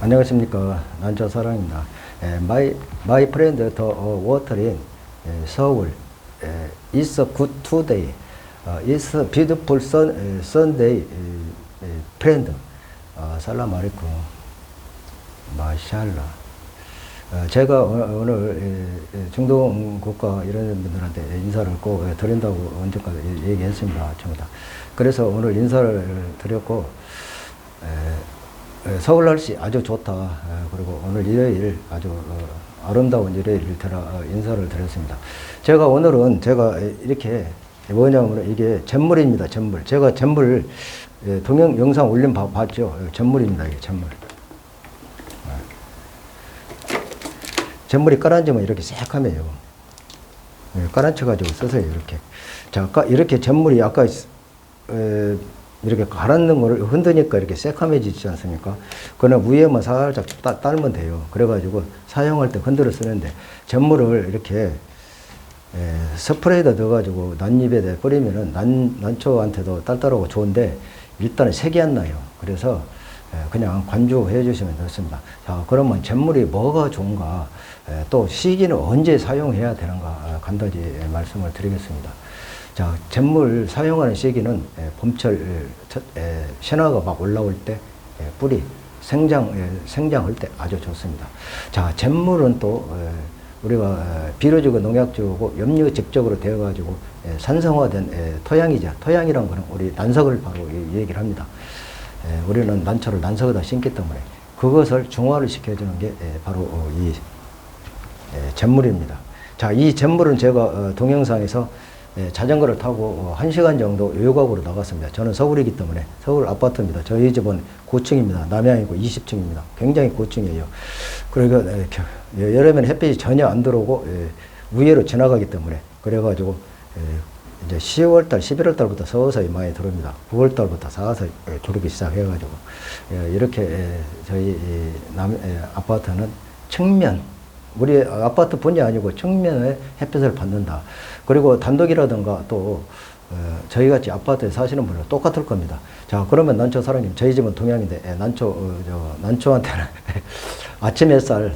안녕하십니까 난조 사랑입니다. 에, my my friend the uh, water in 에, 서울 에, is a good today. 어, is a beautiful sun, 에, Sunday. friend. 어, 살람 아리쿰. 마샬라. 어, 제가 오- 오늘 중동 국가 이런 분들한테 인사를 꼭 에, 드린다고 얘- 얘기했습니다. 전부 다. 그래서 오늘 인사를 드렸고 서울 날씨 아주 좋다. 에, 그리고 오늘 일요일 아주 어, 아름다운 일요일 들어 어, 인사를 드렸습니다. 제가 오늘은 제가 에, 이렇게 뭐냐면 이게 잿물입니다. 잿물. 제가 잿물 에, 동영 영상 올린 바, 봤죠. 에, 잿물입니다. 이게 잿물. 잿물이 깔아앉으면 이렇게 새카매요. 예, 깔아앉혀가지고 써서요, 이렇게. 자, 아까 이렇게 잿물이 아까, 에, 이렇게 가라앉는 거를 흔드니까 이렇게 새카매지지 않습니까? 그는 위에만 살짝 따, 딸면 돼요. 그래가지고 사용할 때 흔들어 쓰는데, 잿물을 이렇게, 에, 스프레이에다 넣어가지고 난입에 뿌리면은 난, 난초한테도 딸딸하고 좋은데, 일단은 색이 안 나요. 그래서, 에, 그냥 관주해 주시면 좋습니다. 자, 그러면 잿물이 뭐가 좋은가, 에, 또 시기는 언제 사용해야 되는가, 아, 간단히 에, 말씀을 드리겠습니다. 자, 잿물 사용하는 시기는 에, 봄철, 에, 첫- 에, 신화가 막 올라올 때, 에, 뿌리, 생장, 에, 생장할 때 아주 좋습니다. 자, 잿물은 또, 에, 우리가 에, 비료주고 농약주고 염류 직접으로 되어 가지고 에, 산성화된 에, 토양이자 토양이란 거는 우리 난석을 바로 이- 얘기를 합니다. 에, 우리는 난초를 난석에다 심기 때문에 그것을 중화를 시켜주는 게 에, 바로 어, 이 에, 잿물입니다. 자, 이 잿물은 제가 어, 동영상에서 에, 자전거를 타고 어, 한 시간 정도 외곽으로 나갔습니다. 저는 서울이기 때문에 서울 아파트입니다. 저희 집은 고층입니다. 남양이고 20층입니다. 굉장히 고층이에요. 그러니까 에, 겨- 예, 여름에는 햇빛이 전혀 안 들어오고 에, 위에로 지나가기 때문에 그래가지고 에, 이제 10월달, 11월달부터 서서히 많이 들어옵니다. 9월달부터 서서히 에, 들어오기 시작해가지고 예, 이렇게 에, 저희 이 남, 에, 아파트는 측면 우리 아파트 본이 아니고 측면에 햇빛을 받는다. 그리고 단독이라든가 또 어, 저희 같이 아파트에 사시는 분은 똑같을 겁니다. 자, 그러면 난초 사장님, 저희 집은 동양인데 에, 난초 어, 저, 난초한테는 아침 햇살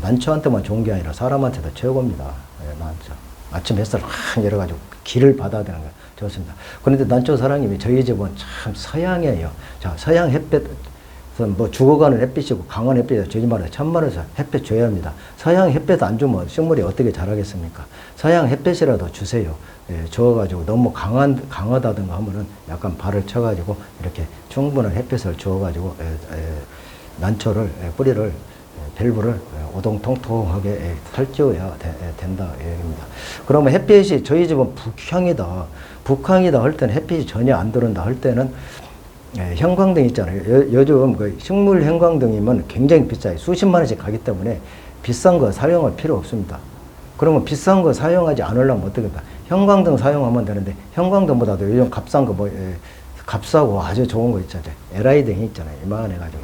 난초한테만 좋은 게 아니라 사람한테도 최고입니다. 에, 난초. 아침 햇살 확 열어가지고 길을 받아야 되는 거 좋습니다. 그런데 난초 사장님이 저희 집은 참 서양이에요. 자, 서양 햇볕 그래서 뭐 죽어가는 햇빛이고 강한 햇빛이다. 말에 참말해서 햇빛 줘야 합니다. 서양 햇빛 안 주면 식물이 어떻게 자라겠습니까? 서양 햇빛이라도 주세요. 예, 줘가지고 너무 강한, 강하다든가 하면은 약간 발을 쳐가지고 이렇게 충분한 햇빛을 줘가지고 예, 예, 난초를, 예, 뿌리를, 예, 밸브를 예, 오동통통하게 예, 살찌워야 되- 예, 된다. 이 얘기입니다. 그러면 햇빛이 저희 집은 북향이다. 북향이다 할 때는 햇빛이 전혀 안 들어온다 할 때는 예, 형광등 있잖아요. 요, 요 즘 그 식물 형광등이면 굉장히 비싸요. 수십만 원씩 가기 때문에 비싼 거 사용할 필요 없습니다. 그러면 비싼 거 사용하지 않으려면 어떻게 다 형광등 사용하면 되는데 형광등보다도 요즘 값싼 거 뭐, 예, 값싸고 아주 좋은 거 있잖아요. LI등이 있잖아요. 이만해가지고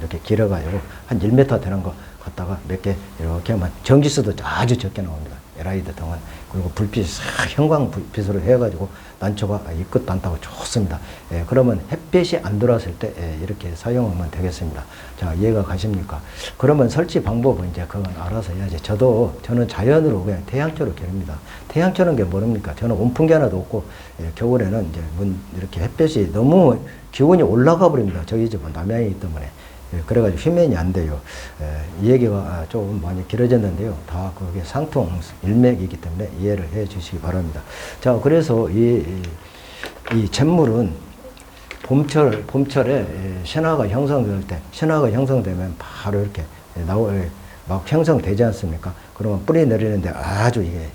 이렇게 길어가지고 한 1m 되는 거 갖다가 몇 개 이렇게 하면 전기수도 아주 적게 나옵니다. LID 등은 그리고 불빛이 싹 형광 빛으로 해가지고 난초가 이끝도 안 타고 좋습니다. 예, 그러면 햇빛이 안 들어왔을 때 예, 이렇게 사용하면 되겠습니다. 자 이해가 가십니까? 그러면 설치 방법은 이제 그건 알아서 해야지. 저도 저는 자연으로 그냥 태양초로 기릅니다. 태양초는 게 뭐랍니까? 저는 온풍기 하나도 없고 예, 겨울에는 이제 문 이렇게 햇빛이 너무 기온이 올라가 버립니다. 저희 집은 남양이기 때문에. 예, 그래가지고 휴면이 안 돼요. 예, 이 얘기가 아, 조금 많이 길어졌는데요. 다 그게 상통 일맥이기 때문에 이해를 해 주시기 바랍니다. 자, 그래서 이, 이, 이 잿물은 봄철, 봄철에 예, 신화가 형성될 때, 신화가 형성되면 바로 이렇게 나오, 예, 막 형성되지 않습니까? 그러면 뿌리 내리는데 아주 이게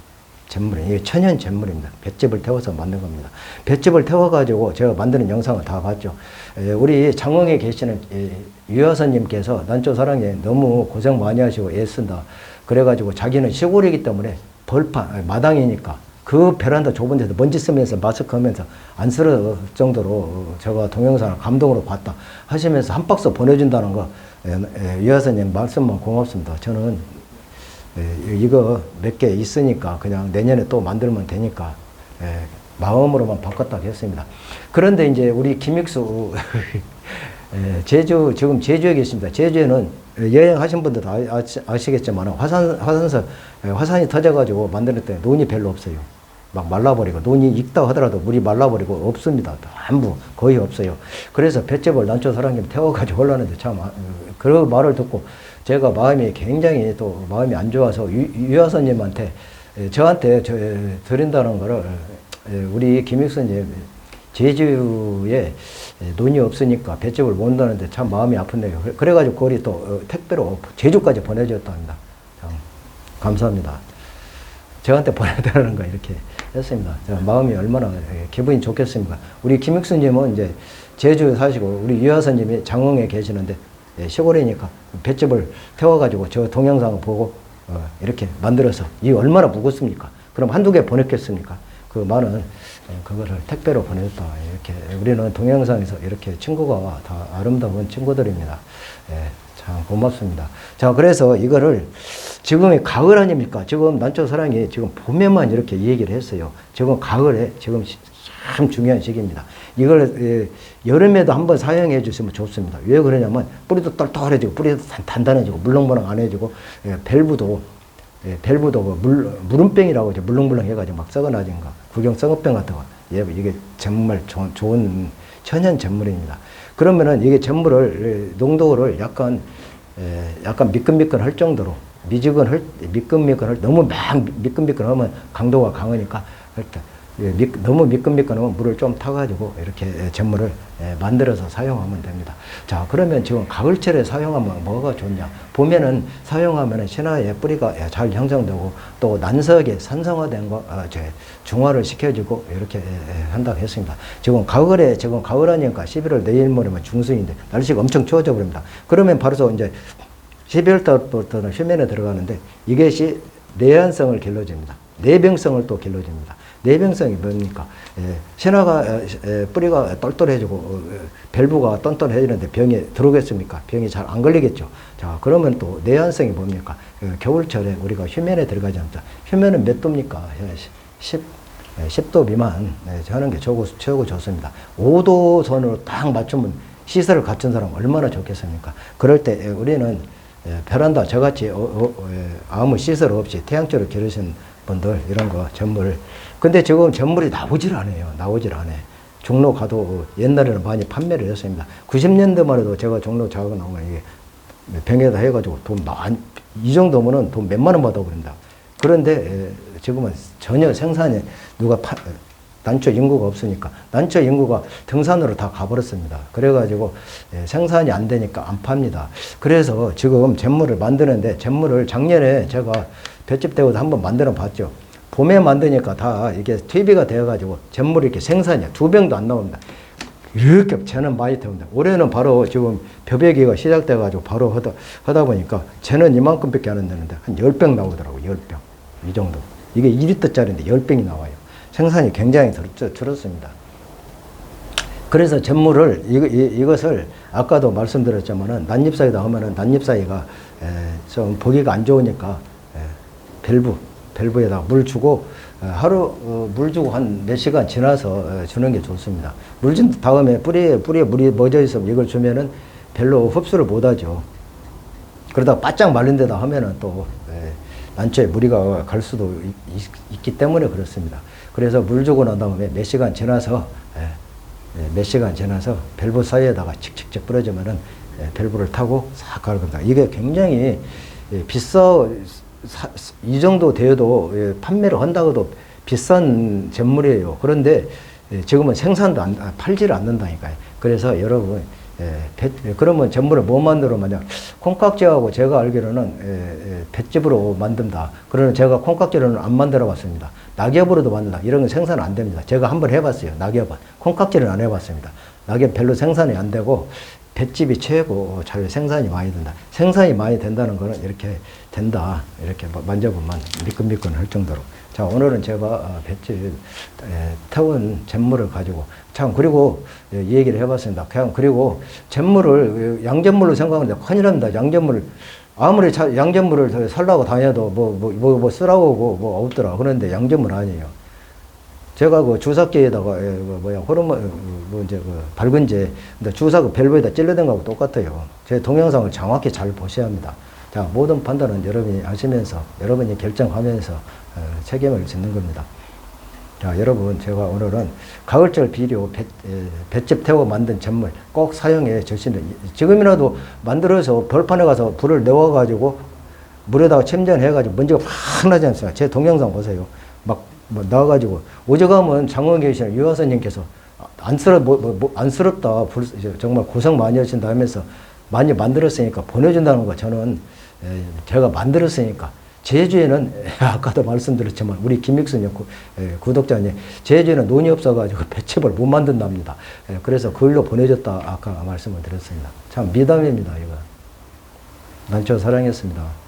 잿물이 이게 천연 잿물입니다. 볏짚을 태워서 만든 겁니다. 볏짚을 태워가지고 제가 만드는 영상을 다 봤죠. 에, 우리 장흥에 계시는 에, 유여사님께서 난초 사랑에 너무 고생 많이 하시고 애쓴다. 그래가지고 자기는 시골이기 때문에 벌판 마당이니까 그 베란다 좁은 데서 먼지 쓰면서 마스크 하면서 안쓰러울 정도로 어, 제가 동영상을 감동으로 봤다 하시면서 한 박스 보내준다는 거 에, 에, 유여사님 말씀만 고맙습니다. 저는 예, 이거 몇 개 있으니까 그냥 내년에 또 만들면 되니까 예, 마음으로만 바꿨다고 했습니다. 그런데 이제 우리 김익수 예, 제주 지금 제주에 계십니다. 제주에는 여행하신 분들도 아, 시겠지만 화산 화산서 예, 화산이 터져가지고 만들었더니 논이 별로 없어요. 막 말라버리고 논이 익다 하더라도 물이 말라버리고 없습니다. 전부 거의 없어요. 그래서 볏짚을 난초 사랑님 태워가지고 올라는데 참 아, 그 말을 듣고 제가 마음이 굉장히 또 마음이 안 좋아서 유, 유하선님한테 예, 저한테 저, 예, 드린다는 거를 예, 우리 김익선님 제주에 예, 논이 없으니까 볏짚을 못 온다는데 참 마음이 아픈데요. 그래- 그래가지고 그걸 또 어, 택배로 제주까지 보내줬답니다. 참 감사합니다. 저한테 보내달라는 거 이렇게 했습니다. 자, 마음이 얼마나 예, 기분이 좋겠습니까? 우리 김익수님은 이제 제주에 사시고 우리 유하선님이 장흥에 계시는데 예, 시골이니까 볏짚을 태워가지고 저 동영상을 보고 어, 이렇게 만들어서 이 얼마나 무겁습니까? 그럼 한두 개 보냈겠습니까? 그 많은 예, 그거를 택배로 보냈다. 이렇게 우리는 동영상에서 이렇게 친구가 다 아름다운 친구들입니다. 예, 참 고맙습니다. 자, 그래서 이거를 지금이 가을 아닙니까? 지금 난초 사랑이 지금 봄에만 이렇게 얘기를 했어요. 지금 가을에 지금 시- 참 중요한 시기입니다. 이걸 예, 여름에도 한번 사용해 주시면 좋습니다. 왜 그러냐면 뿌리도 똘똘해지고 뿌리도 단- 단단해지고 물렁물렁 안 해지고 예, 밸브도 예, 밸브도 그 물, 물음병이라고 이제 물렁물렁 해가지고 막 썩어나진 거, 구경 썩어병 같은 거. 예, 이게 정말 좋은, 좋은 천연 젬물입니다. 그러면은 이게 젬물을, 예, 농도를 약간, 예, 약간 미끈미끈할 정도로 미지근할, 미끈미끈할, 너무 막 미끈미끈하면 강도가 강하니까 일단 예, 미, 너무 미끈미끈하면 물을 좀 타가지고 이렇게 예, 젬물을 예, 만들어서 사용하면 됩니다. 자, 그러면 지금 가을철에 사용하면 뭐가 좋냐? 봄에는 사용하면 신화의 뿌리가 예, 잘 형성되고 또 난석이 산성화된 거, 어, 제 중화를 시켜주고 이렇게 한다고 했습니다. 지금 가을에, 지금 가을 아니니까 11월 내일 모레면 중순인데 날씨가 엄청 추워져 버립니다. 그러면 바로서 이제 12월 달부터는 휴면에 들어가는데 이것이 내한성을 길러줍니다. 내병성을 또 길러줍니다. 내병성이 뭡니까? 예, 신화가 에, 에, 뿌리가 똘똘해지고 어, 에, 밸브가 똔똔해지는데 병이 들어오겠습니까? 병이 잘 안 걸리겠죠. 자 그러면 또 내한성이 뭡니까? 어, 겨울철에 우리가 휴면에 들어가지 않다. 휴면은 몇 도입니까? 예, 10, 예, 10도 미만 네, 하는 게 최고, 최고 좋습니다. 5도 선으로 딱 맞추면 시설을 갖춘 사람 얼마나 좋겠습니까? 그럴 때 예, 우리는 예, 베란다 저같이 어, 어, 예, 아무 시설 없이 태양초를 기르신 분들 이런 거 전물. 근데 지금 전물이 나오질 않아요. 나오질 않아요. 종로 가도 옛날에는 많이 판매를 했습니다. 90년대만 해도 제가 종로 작업 나오면 이게 병에다 해가지고 돈만이 정도면은 돈 몇만 원 받아버린다. 그런데 예, 지금은 전혀 생산에 누가 파, 난초 인구가 없으니까 난초 인구가 등산으로 다 가버렸습니다. 그래가지고 예, 생산이 안 되니까 안 팝니다. 그래서 지금 잿물을 만드는데 잿물을 작년에 제가 볏짚 대고도 한번 만들어 봤죠. 봄에 만드니까 다 이게 퇴비가 되어가지고 잿물이 이렇게 생산이 두 병도 안 나옵니다. 이렇게 쟤는 많이 태운다. 올해는 바로 지금 벼베기가 시작돼가지고 바로 하다, 하다 보니까 쟤는 이만큼밖에 안 되는데 한 10병 나오더라고, 10병. 이 정도. 이게 2리터짜리인데 10병이 나와요. 생산이 굉장히 줄- 줄었습니다. 그래서 잿물을 이거, 이, 이 것을 아까도 말씀드렸지만은 난잎사이다 하면은 난잎사이가 에, 좀 보기가 안 좋으니까 에, 밸브 밸브에다가 물 주고 에, 하루 어, 물 주고 한 몇 시간 지나서 에, 주는 게 좋습니다. 물 준 다음에 뿌리에 뿌리에 물이 멎어 있으면 이걸 주면은 별로 흡수를 못 하죠. 그러다가 바짝 말린 데다 하면은 또 에, 난초에 무리가 갈 수도 있, 기 때문에 그렇습니다. 그래서 물 주고 난 다음에 몇 시간 지나서 에, 예, 몇 시간 지나서 밸브 사이에다가 칙칙칙 뿌려주면은 예, 밸브를 타고 싹 가는 겁니다. 이게 굉장히 예, 비싸 사- 이 정도 되어도 예, 판매를 한다고 도 비싼 잿물이에요. 그런데 예, 지금은 생산도 안, 아, 팔지를 않는다니까요. 그래서 여러분 예, 배- 예, 그러면 잿물을 뭐 만들어 만약 콩깍지하고 제가 알기로는 예, 예, 볏짚으로 만든다. 그러면 제가 콩깍지로는 안 만들어 봤습니다. 낙엽으로도 만든다. 이런 건 생산 안 됩니다. 제가 한번 해봤어요. 낙엽은 콩깍지는 안 해봤습니다. 낙엽 별로 생산이 안 되고 볏짚이 최고 잘 생산이 많이 된다. 생산이 많이 된다는 거는 이렇게 된다. 이렇게 뭐 만져보면 미끈미끈할 정도로. 자, 오늘은 제가 어, 볏짚 에, 태운 잿물을 가지고 참 그리고 예, 이 얘기를 해봤습니다. 그냥 그리고 잿물을 예, 양잿물로 생각하는데 큰일 납니다. 양잿물 아무리 차, 양잿물을 살라고 다녀도 뭐, 뭐, 뭐, 뭐 쓰라고 뭐, 뭐 없더라. 그런데 양잿물 아니에요. 제가 그 주사기에다가 예, 그 뭐야 호르몬 어, 뭐 이제 그 밝은제 근데 주사 그 밸브에다 찔러댄 거하고 똑같아요. 제 동영상을 정확히 잘 보셔야 합니다. 자 모든 판단은 여러분이 하시면서 여러분이 결정하면서 어, 책임을 짓는 겁니다. 자, 여러분, 제가 오늘은 가을철 비료 배, 에, 볏짚 태워 만든 잿물 꼭 사용해 주시는, 지금이라도 만들어서 벌판에 가서 불을 내워가지고 물에다가 챔전해가지고 먼지가 확 나지 않습니까? 제 동영상 보세요. 막, 뭐, 나와가지고, 오죽하면 장원 계시는 유화선님께서 안 쓰럽, 뭐, 뭐, 뭐, 안쓰럽다. 불, 정말 고생 많이 하신다 하면서 많이 만들었으니까 보내준다는 거 저는 에, 제가 만들었으니까 제주에는 아까도 말씀드렸지만 우리 김익순 구, 에, 구독자님 제주에는 논이 없어가지고 배첩을 못 만든답니다. 에, 그래서 그걸로 보내줬다 아까 말씀을 드렸습니다. 참 미담입니다 이거. 난저 사랑했습니다.